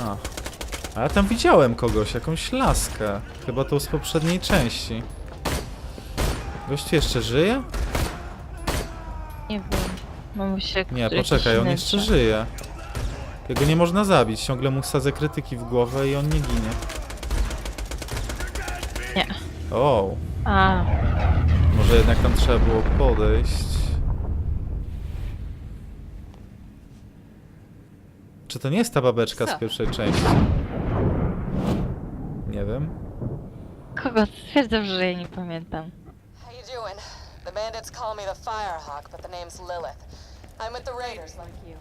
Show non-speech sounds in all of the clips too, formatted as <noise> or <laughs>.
A. A ja tam widziałem kogoś, jakąś laskę. Chyba tą z poprzedniej części. Gość jeszcze żyje? Nie wiem. Mam się Nie, poczekaj, on jeszcze żyje. Jego nie można zabić, ciągle mu sadzę krytyki w głowę i on nie ginie. Nie. O, A, może jednak tam trzeba było podejść. Czy to nie jest ta babeczka z Co? pierwszej części? Nie wiem. kogo stwierdzam, że ja nie pamiętam. How you doing? The bandits call me the Firehawk, but the name's Lilith. I'm with the Raiders like you.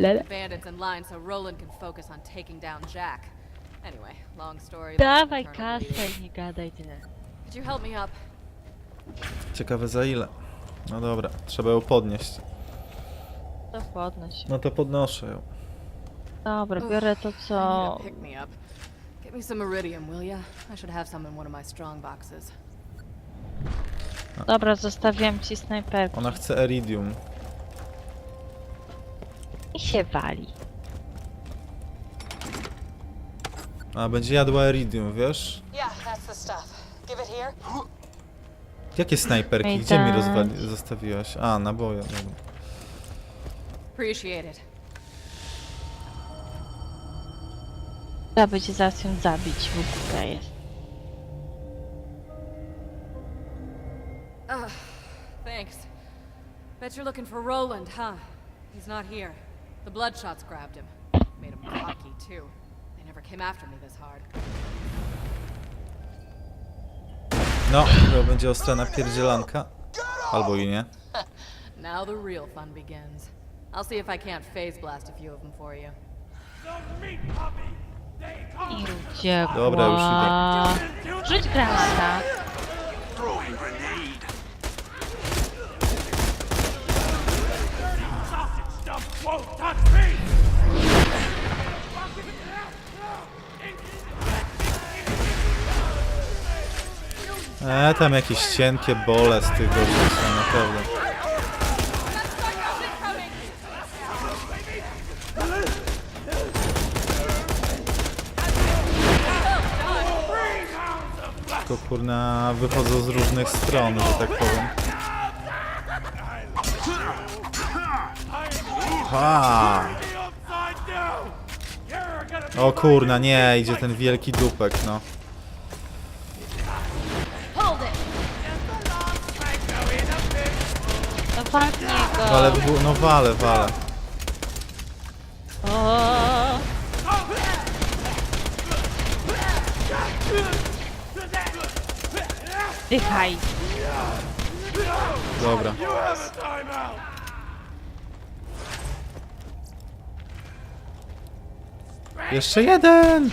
Lele. Bandits in line so Roland can focus on taking down Jack. Anyway, long story. Dawaj Eternal kasę i nie gadaj tyle. Could you help me up? Ciekawe za ile. No dobra, trzeba ją podnieść. To podnoś. No to podnoszę ją. Dobra, biorę to co... pick me up. Get me some iridium, will ya? I should have some in one of my strong boxes. Dobra, zostawiam ci snajperkę. Ona chce Eridium. I się wali. A, będzie jadła Eridium, wiesz? Yeah, that's the stuff. Give it here. Jakie snajperki? Gdzie mi tak. rozwali- zostawiłaś? A, naboje, dobra. Appreciate it. Trzeba będzie zaraz ją zabić, w ogóle jest. Ugh, thanks. Bet you're looking for Roland, huh? He's not here. The Bloodshots grabbed him. Made him cocky, too. They never came after me this hard. No, to będzie ostra napierdzielanka. Albo i nie. <laughs> Now the real fun begins. I'll see if I can't phase blast a few of them for you. I uciekła. Dobra, już idę. Rzuć me! E, tam jakieś cienkie bole z tych gości są, naprawdę. Tylko kurna wychodzą z różnych stron, że tak powiem. Ha! O kurna, nie, idzie ten wielki dupek, no. No no wale, wale. Dychaj. Dobra. Jeszcze jeden!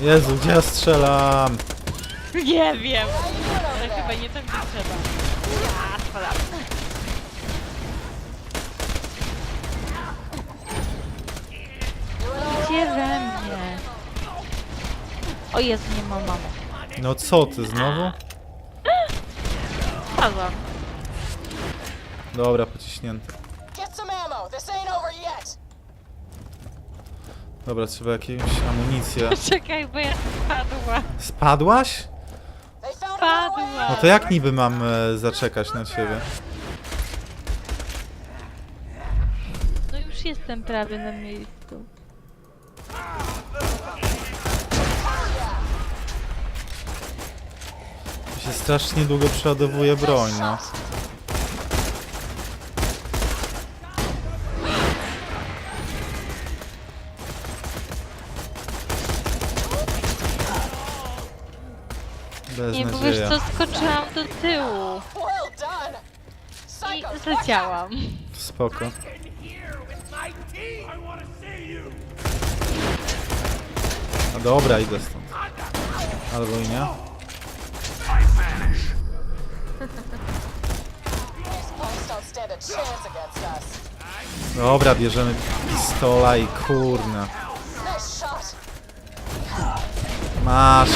Jezu, gdzie ja strzelam? Nie wiem. Ale chyba nie tak by trzeba. Ja, strzelam. Gdzie we mnie? O Jezu, nie ma mama. No co ty, znowu? Spadłam. Dobra, pociśnięte. Get some ammo. This ain't over yet. Dobra, trzeba jakąś amunicję. <laughs> Czekaj, bo ja spadła. Spadłaś? They found another way Spadła. No to jak niby mam e, zaczekać na ciebie? No już jestem prawie na miejscu. Się strasznie długo przeładowuje broń, no. Bez Nie, bo wiesz nadzieja. co, skoczyłam do tyłu Well done. i Psycho. zleciałam. Spoko. No dobra, idę stąd. Albo i nie. Dobra, bierzemy pistola i kurna. Masz.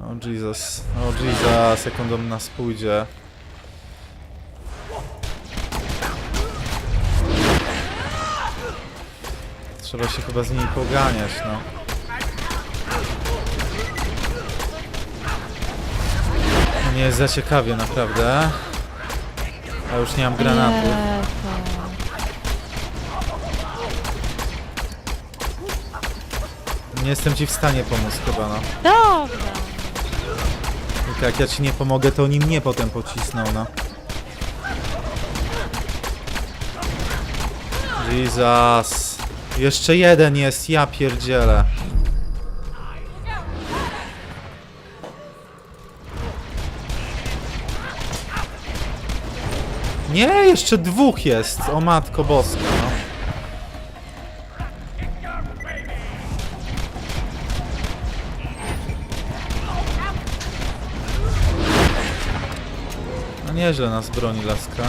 O Jesus, o Jesus, jak on do nas pójdzie. Trzeba się chyba z nimi poganiać, no. Nie jest za ciekawie, naprawdę. A już nie mam granatu. Nie jestem ci w stanie pomóc chyba, no. Dobra. Jak ja ci nie pomogę, to oni mnie potem pocisną, no. Jesus. Jeszcze jeden jest, ja pierdzielę. Nie, jeszcze dwóch jest. O matko boska, no. No nieźle nas broni laska.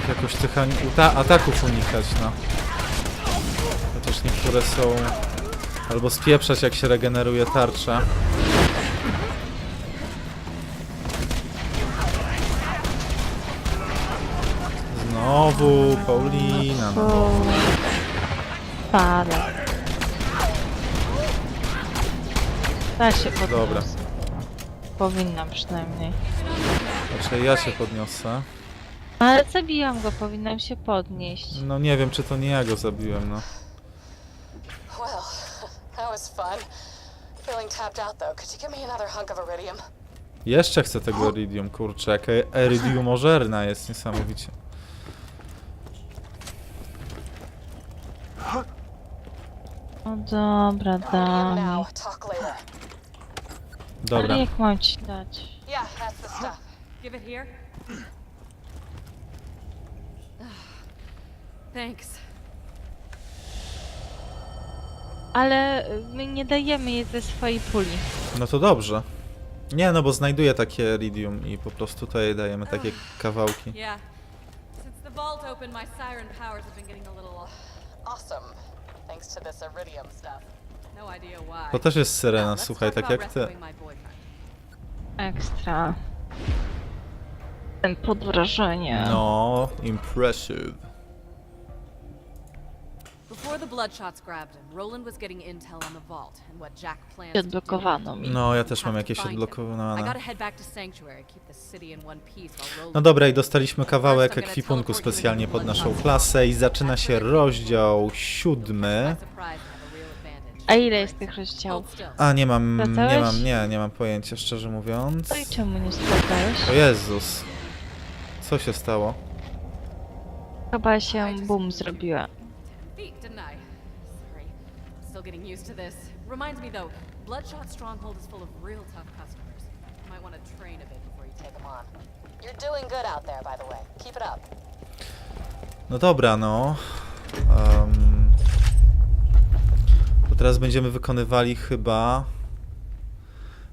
Ich jakoś tych ataków unikać, no. Chociaż niektóre są... Albo spieprzać jak się regeneruje tarcza. Znowu Paulina, no. Pada. Da się podniosę. Dobra. Powinnam przynajmniej. Znaczy ja się podniosę. Ale zabiłam go, powinnam się podnieść. No nie wiem, czy to nie ja go zabiłem, no. Well, that was fun. Feeling tapped out though. Could you give me another hunk of iridium? Jeszcze chcę tego Iridium, kurczę, jaka Iridium ożerna jest niesamowicie. No dobra, dam. now. Talk later. Dobra, Ale jak mam ci dać? Yeah, that's the stuff. Give it here. Thanks. Ale my nie dajemy jej ze swojej puli. no to dobrze. Nie, no bo znajduję takie Iridium i po prostu tutaj dajemy takie kawałki. Yeah. Since the vault opened, my siren powers have been getting a little. Awesome. Thanks to this iridium stuff. No idea why. To też jest syrena, let's słuchaj, talk tak about jak ty. rescuing my boyfriend. Ekstra. Ten pod wrażenie. No, impressive. The Bloodshots grabbed him, Roland was getting intel on the vault and what Jack plans to do. Odblokowano mi. No, ja też mam to jakieś. I odblokowane. gotta head back to Sanctuary, keep the city in one piece while Roland No dobra, i dostaliśmy kawałek ekwipunku specjalnie pod naszą klasę i zaczyna się rozdział siódmy. By surprise and have a real advantage. A ile jest tych rozdziałów? Hold still. A nie mam, nie Wracałeś? mam, nie, nie mam pojęcia, szczerze mówiąc. No i czemu nie sprawdzałeś? O Jezus. Co się stało? Chyba się boom zrobiła. Feet, didn't I? Sorry. Still getting used to this. Reminds me though, Bloodshot Stronghold is full of real tough customers. Might want to train a bit before you take them on. You're doing good out there, by the way. Keep it up. No dobra, no. Um, to teraz będziemy wykonywali chyba.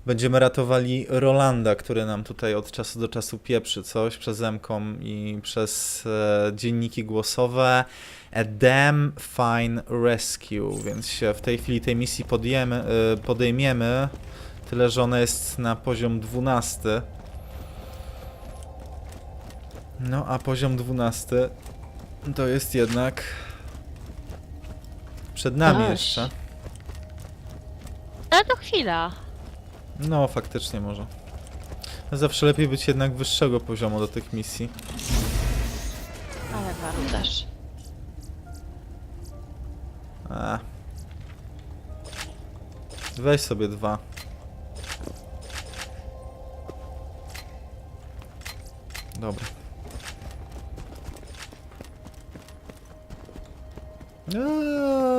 Będziemy ratowali Rolanda, który nam tutaj od czasu do czasu pieprzy coś przez Mkom i przez e, dzienniki głosowe. A damn fine rescue, więc się w tej chwili tej misji podjemy, e, podejmiemy. Tyle, że ona jest na poziom 12. No, a poziom 12 to jest jednak przed nami jeszcze. Ale to chwila. No, faktycznie może. Zawsze lepiej być jednak wyższego poziomu do tych misji. Ale marudasz. Weź sobie dwa. Dobra. Aaaa.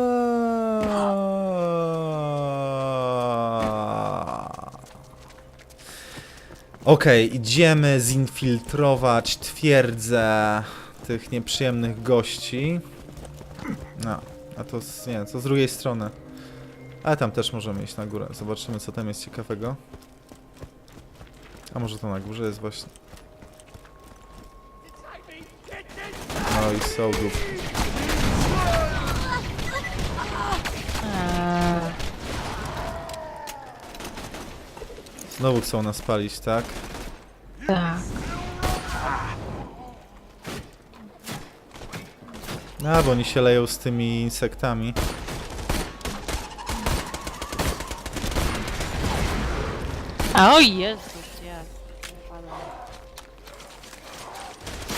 Okej, idziemy zinfiltrować twierdzę tych nieprzyjemnych gości. No, a to z, nie, to z drugiej strony. Ale tam też możemy iść na górę. Zobaczymy, co tam jest ciekawego. A może to na górze jest właśnie. No i są głupki. Znowu chcą nas palić, tak? Tak. A, bo oni się leją z tymi insektami. A o Jezus, ja.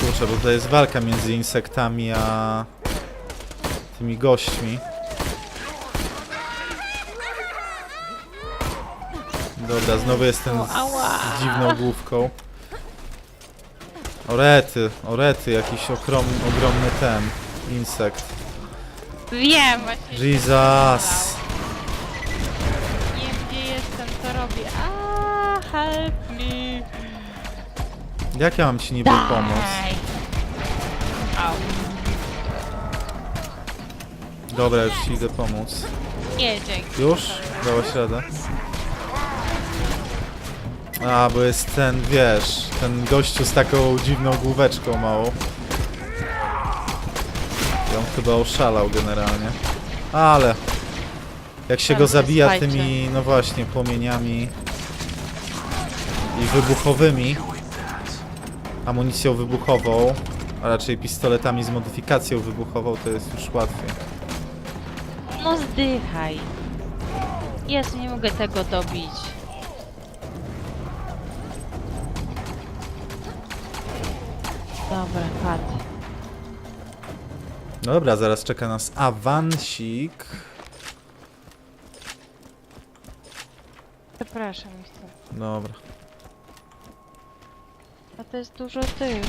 Kurczę, bo to jest walka między insektami a tymi gośćmi. Dobra, znowu jest ten z, z dziwną główką. Orety, orety, jakiś okrom, ogromny ten insekt. Wiem, właśnie. Jesus! Jak ja mam ci niby pomóc? Au. Dobra, już ci idę pomóc. Nie, dzięki. Już? Dałaś radę? A, bo jest ten, wiesz, ten gościu z taką dziwną główeczką małą. I on chyba oszalał generalnie. Ale... Jak się go zabija tymi, no właśnie, płomieniami i wybuchowymi, amunicją wybuchową, a raczej pistoletami z modyfikacją wybuchową, to jest już łatwiej. No zdychaj. Jezu, nie mogę tego dobić. Dobra, padł. No dobra, zaraz czeka nas awansik. Przepraszam, nie chcę. Dobra. A to jest dużo tych.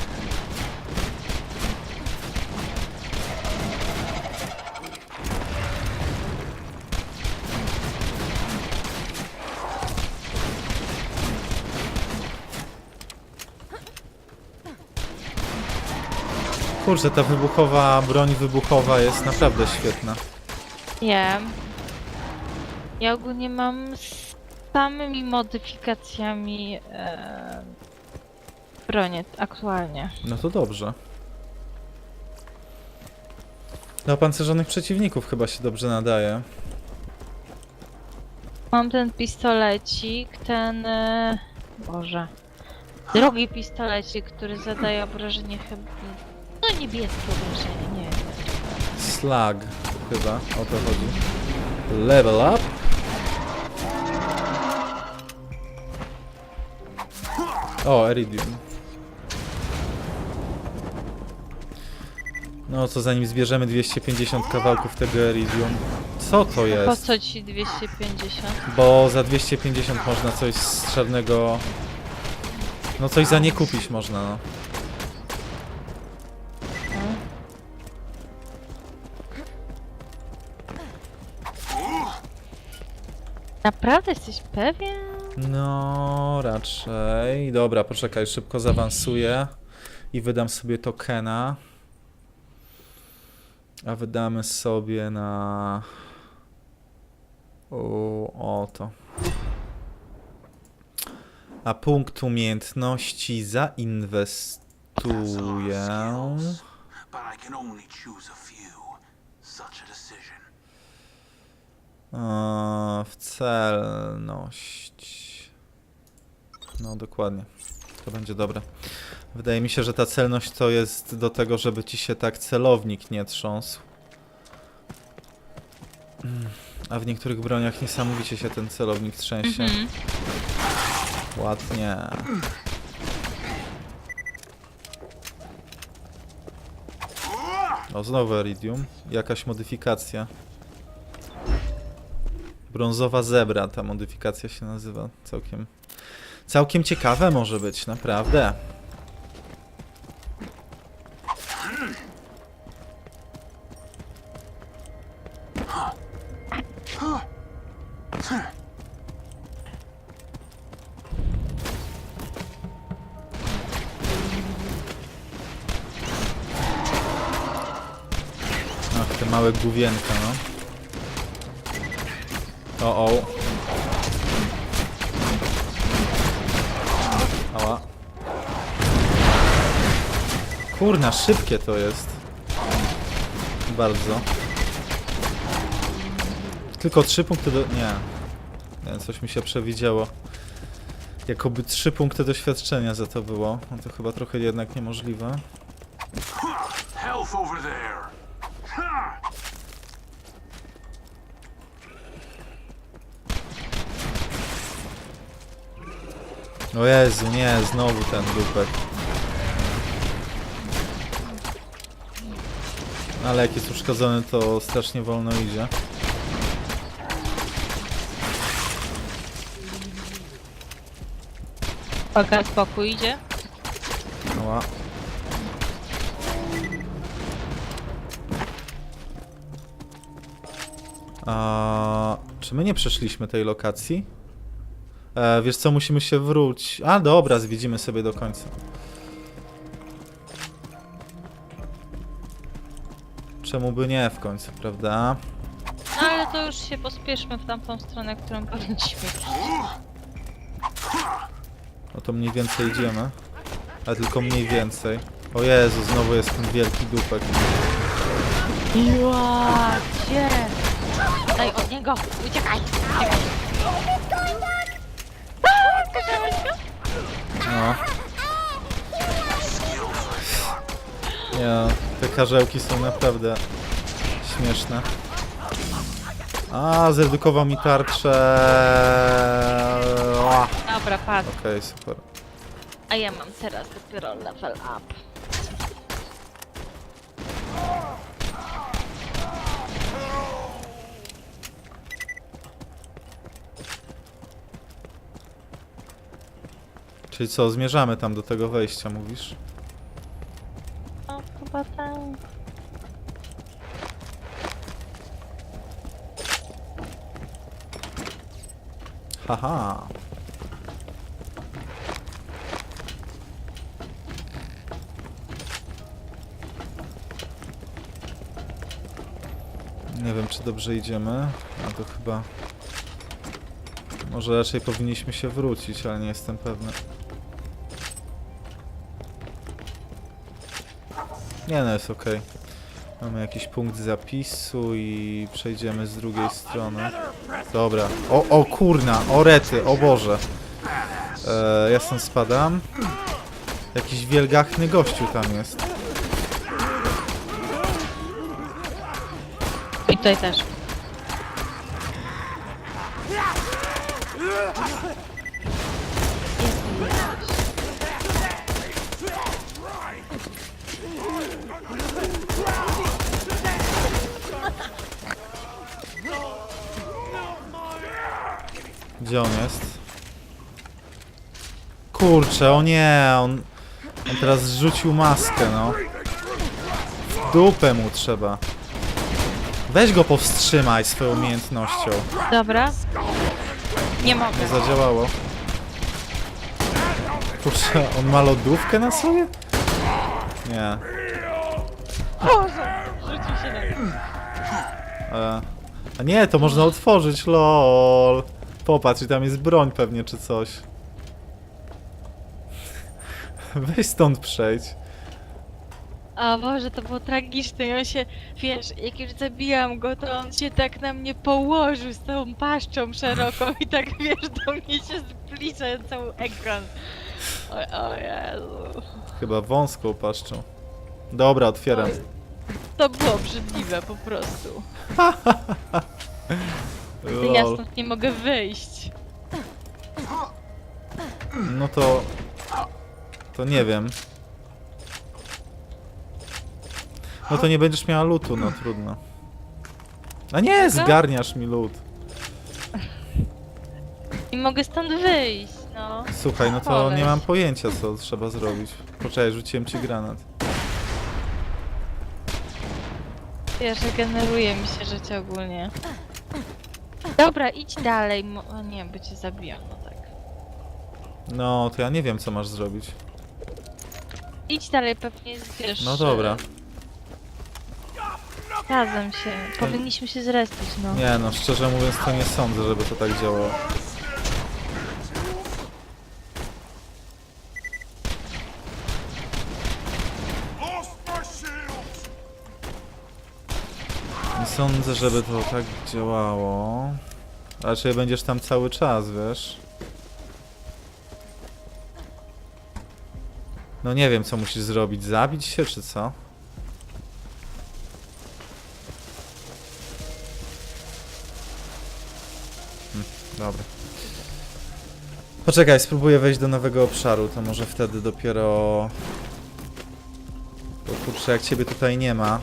Kurczę, ta wybuchowa, broń wybuchowa jest naprawdę świetna. Wiem. Ja ogólnie mam z samymi modyfikacjami e, bronię aktualnie. No to dobrze. Do pancerzonych przeciwników chyba się dobrze nadaje. Mam ten pistolecik, ten... E, Boże. Drogi pistolecik, który zadaje obrażenie chyba... No niebieskie obrażenie, nie wiem. Slag chyba, o to chodzi. Level up. O, Eridium. No to zanim zbierzemy 250 kawałków tego Eridium. Co to Po jest? co ci 250? Bo za 250 można coś z czarnego... No coś za nie kupić można, no. Naprawdę jesteś pewien? No, raczej. Dobra, poczekaj, szybko zaawansuję i wydam sobie tokena. A wydamy sobie na... O, oto. A punkt umiejętności zainwestuję. W celność. No, dokładnie. To będzie dobre. Wydaje mi się, że ta celność to jest do tego, żeby ci się tak celownik nie trząsł. A w niektórych broniach niesamowicie się ten celownik trzęsie. Mhm. Ładnie. O, znowu Iridium. Jakaś modyfikacja. Brązowa zebra, ta modyfikacja się nazywa. Całkiem. Całkiem ciekawe może być, naprawdę. Ach, te małe główienka, no. O, o. Kurna, szybkie to jest. Bardzo. Tylko trzy punkty do... Nie. Nie, coś mi się przewidziało. Jakoby trzy punkty doświadczenia za to było. No to chyba trochę jednak niemożliwe. O Jezu, nie, znowu ten dupek. Ale jak jest uszkodzony, to strasznie wolno idzie. Uwaga, spokój idzie. Ała. A, czy my nie przeszliśmy tej lokacji? E, wiesz co, musimy się wrócić. A dobra, zwiedzimy sobie do końca. Czemu by nie w końcu, prawda? No ale to już się pospieszmy w tamtą stronę, którą powinniśmy. No to mniej więcej idziemy. Ale tylko mniej więcej. O Jezu, znowu jest ten wielki dupek. Ła, gdzie? Daj od niego! Uciekaj! Uciekaj! No. Nie, te karzełki są naprawdę śmieszne. A, zredukował mi tarczę. Ła. Dobra, padł. Okej, super. A ja mam teraz dopiero level up. Czyli co, zmierzamy tam do tego wejścia, mówisz? No, chyba tak. Haha. Nie wiem, czy dobrze idziemy. A to chyba... Może raczej powinniśmy się wrócić, ale nie jestem pewny. Nie no, jest ok. Mamy jakiś punkt zapisu i przejdziemy z drugiej strony. Dobra. O, o kurna, o rety, o Boże. E, ja stąd spadam. Jakiś wielgachny gościu tam jest. I tutaj też. Gdzie on jest? Kurczę, o nie, on, on teraz zrzucił maskę, no. W dupę mu trzeba. Weź go powstrzymaj swoją umiejętnością. Dobra. Nie mogę. Nie zadziałało. Kurczę, on ma lodówkę na sobie? Nie. Boże! Rzucił się na. E, a nie, to można otworzyć, lol. Popatrz, i tam jest broń pewnie, czy coś. Weź stąd przejdź. A Boże, to było tragiczne. On się, wiesz, jak już zabijam go, to on się tak na mnie położył z tą paszczą szeroką i tak, wiesz, do mnie się zbliża cały ekran. O, o Jezu. Chyba wąską paszczą. Dobra, otwieram. To było obrzydliwe po prostu. <laughs> Ty ja Lol. stąd nie mogę wyjść. No to... To nie wiem. No to nie będziesz miała lutu, no trudno. A nie, zgarniasz mi lód. Nie mogę stąd wyjść, no. Słuchaj, no to nie mam pojęcia, co trzeba zrobić. Poczekaj, rzuciłem ci granat. Wiesz, regeneruje mi się życie ogólnie. Dobra, idź dalej. mo- O nie, by cię zabijam, no tak. No, to ja nie wiem, co masz zrobić. Idź dalej, pewnie wiesz... No dobra. Zgadzam się. Powinniśmy się zrespić, no. Nie no, szczerze mówiąc, to nie sądzę, żeby to tak działało. Nie sądzę, żeby to tak działało. Raczej będziesz tam cały czas, wiesz? No nie wiem, co musisz zrobić. Zabić się, czy co? Hm, dobra. Poczekaj, spróbuję wejść do nowego obszaru, to może wtedy dopiero... Bo kurczę, jak ciebie tutaj nie ma,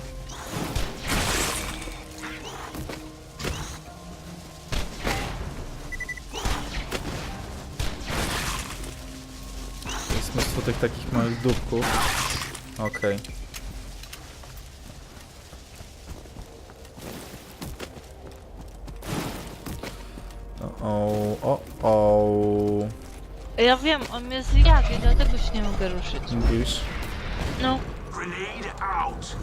tych takich małych dupków. Okej. O, o, o, Ja wiem, on mnie zjadł i dlatego się nie mogę ruszyć. Mówisz? No, Grenade out!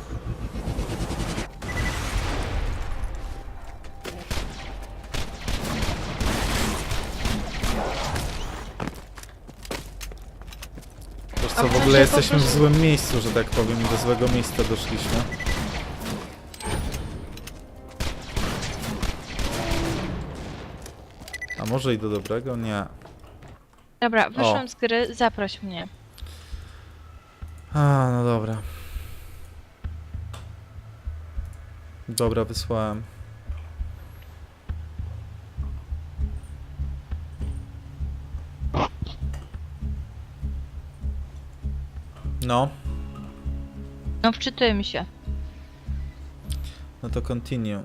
Co, w ogóle jesteśmy w złym miejscu, że tak powiem, do złego miejsca doszliśmy. A może i do dobrego? Nie. dobra, wyszłam z gry, zaproś mnie. A, no dobra. Dobra, wysłałem. No, No, wczytuj mi się. no to continue.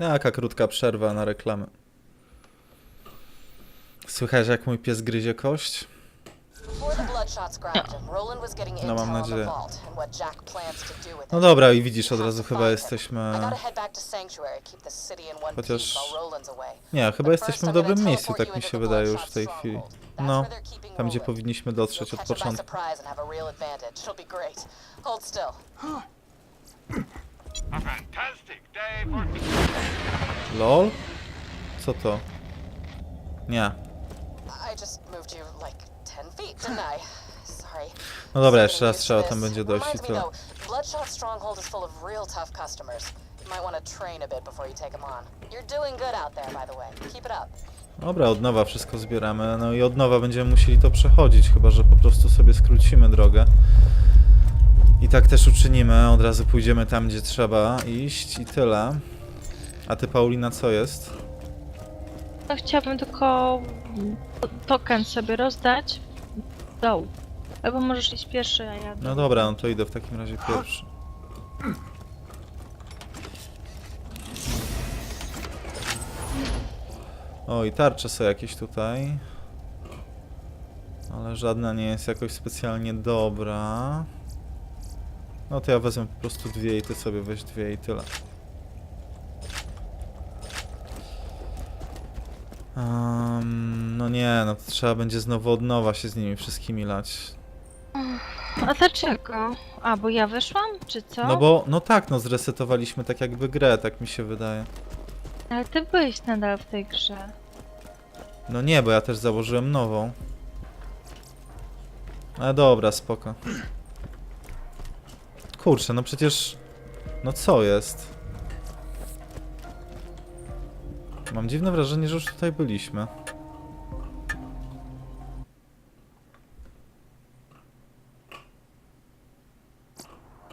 Jaka krótka przerwa na reklamę. Słychać jak mój pies gryzie kość? No, mam nadzieję. No dobra, i widzisz, od razu chyba jesteśmy... Chociaż-. Nie, chyba jesteśmy w I'm dobrym miejscu, tak mi się wydaje już w tej chwili. No, tam gdzie powinniśmy dotrzeć od początku. LOL? Co to? Nie. I just moved you like 10 feet, didn't I? Sorry. No dobra, jeszcze raz trzeba to tam będzie dojść i though, Bloodshot Stronghold is full of real tough customers. You might want to train a bit before you take them on. You're doing good out there, by the way. Keep it up. Dobra, od nowa wszystko zbieramy, no i od nowa będziemy musieli to przechodzić, chyba że po prostu sobie skrócimy drogę. I tak też uczynimy, od razu pójdziemy tam, gdzie trzeba iść i tyle. A ty, Paulina, co jest? No, chciałabym tylko token sobie rozdać. Doł. Albo możesz iść pierwszy, a ja... No dobra, no to idę w takim razie pierwszy. O, i tarcze są jakieś tutaj. Ale żadna nie jest jakoś specjalnie dobra. No to ja wezmę po prostu dwie i ty sobie weź dwie i tyle. Um, no nie, no to trzeba będzie znowu od nowa się z nimi wszystkimi lać. A dlaczego? A, bo ja wyszłam? Czy co? No bo, no tak, no zresetowaliśmy tak jakby grę, tak mi się wydaje. Ale ty byłeś nadal w tej grze. No nie, bo ja też założyłem nową. Ale dobra, spoko. Kurczę, no przecież... No co jest? Mam dziwne wrażenie, że już tutaj byliśmy.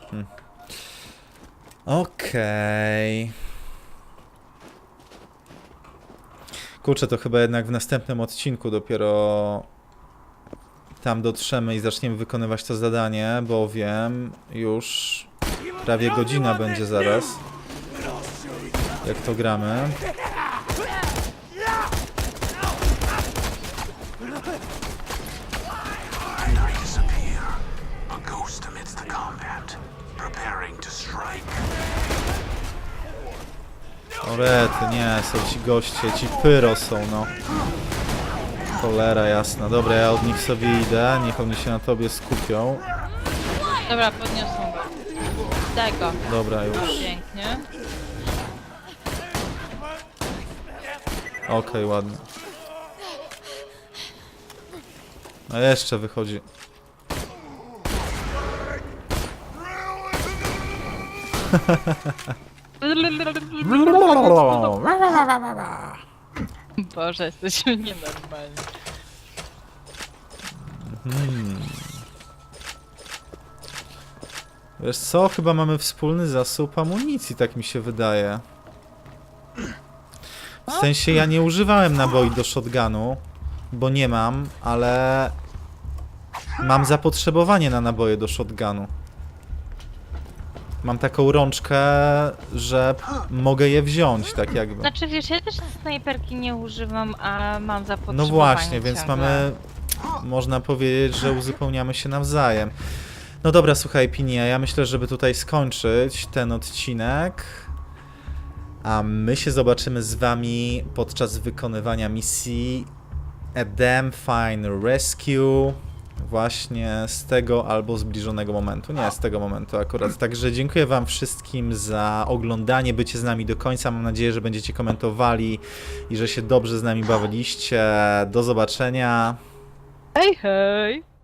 Hmm. Okej. Kurczę, to chyba jednak w następnym odcinku dopiero tam dotrzemy i zaczniemy wykonywać to zadanie, bowiem już prawie godzina będzie zaraz. Jak to gramy. Orety, nie, są ci goście, ci pyro są, no. Cholera jasna. Dobra, ja od nich sobie idę, niech oni się na tobie skupią. Dobra, podniosłam go. Daj go. Dobra, już. Pięknie. Okej, ładnie. A jeszcze wychodzi. <laughs> Boże, jesteśmy nienormalni. Hmm. Wiesz co, chyba mamy wspólny zasób amunicji, tak mi się wydaje. W sensie ja nie używałem naboi do shotgunu, bo nie mam, ale mam zapotrzebowanie na naboje do shotgunu. Mam taką rączkę, że mogę je wziąć, tak jakby. Znaczy wiesz, ja też snajperki nie używam, a mam zapotrzebowanie No właśnie, więc ciągle. mamy, można powiedzieć, że uzupełniamy się nawzajem. No dobra, słuchaj, Pinia, ja myślę, żeby tutaj skończyć ten odcinek. A my się zobaczymy z wami podczas wykonywania misji A Damn Fine Rescue. Właśnie z tego albo zbliżonego momentu. Nie, z tego momentu akurat. Także dziękuję wam wszystkim za oglądanie, bycie z nami do końca. Mam nadzieję, że będziecie komentowali i że się dobrze z nami bawiliście. Do zobaczenia. Hej, hej!